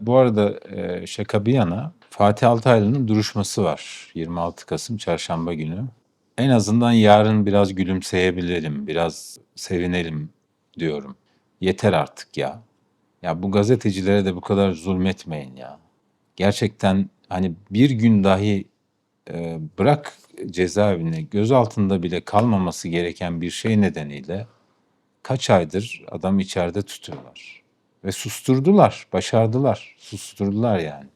Bu arada e, şaka bir yana Fatih Altaylı'nın duruşması var 26 Kasım Çarşamba günü. En azından yarın biraz gülümseyebilirim, biraz sevinelim diyorum. Yeter artık ya. Ya bu gazetecilere de bu kadar zulmetmeyin ya. Gerçekten hani bir gün dahi e, bırak cezaevine gözaltında bile kalmaması gereken bir şey nedeniyle kaç aydır adam içeride tutuyorlar. Ve susturdular, başardılar. Susturdular yani.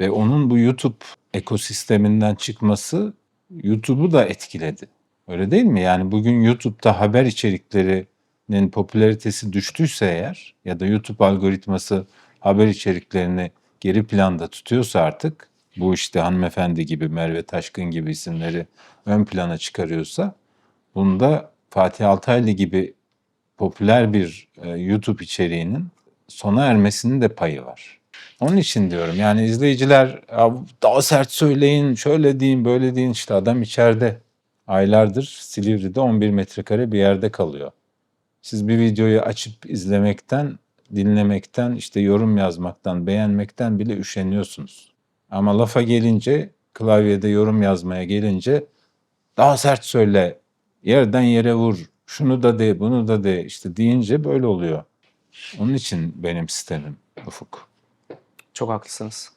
Ve onun bu YouTube ekosisteminden çıkması YouTube'u da etkiledi. Öyle değil mi? Yani bugün YouTube'da haber içeriklerinin popülaritesi düştüyse eğer ya da YouTube algoritması haber içeriklerini geri planda tutuyorsa artık bu işte hanımefendi gibi Merve Taşkın gibi isimleri ön plana çıkarıyorsa bunda Fatih Altaylı gibi popüler bir e, YouTube içeriğinin sona ermesinin de payı var. Onun için diyorum yani izleyiciler "Ya daha sert söyleyin, şöyle deyin, böyle deyin işte adam içeride. Aylardır Silivri'de 11 metrekare bir yerde kalıyor. Siz bir videoyu açıp izlemekten, dinlemekten, işte yorum yazmaktan, beğenmekten bile üşeniyorsunuz. Ama lafa gelince, klavyede yorum yazmaya gelince daha sert söyle, yerden yere vur, şunu da de, bunu da de işte deyince böyle oluyor. Onun için benim sistemim Ufuk. Çok haklısınız.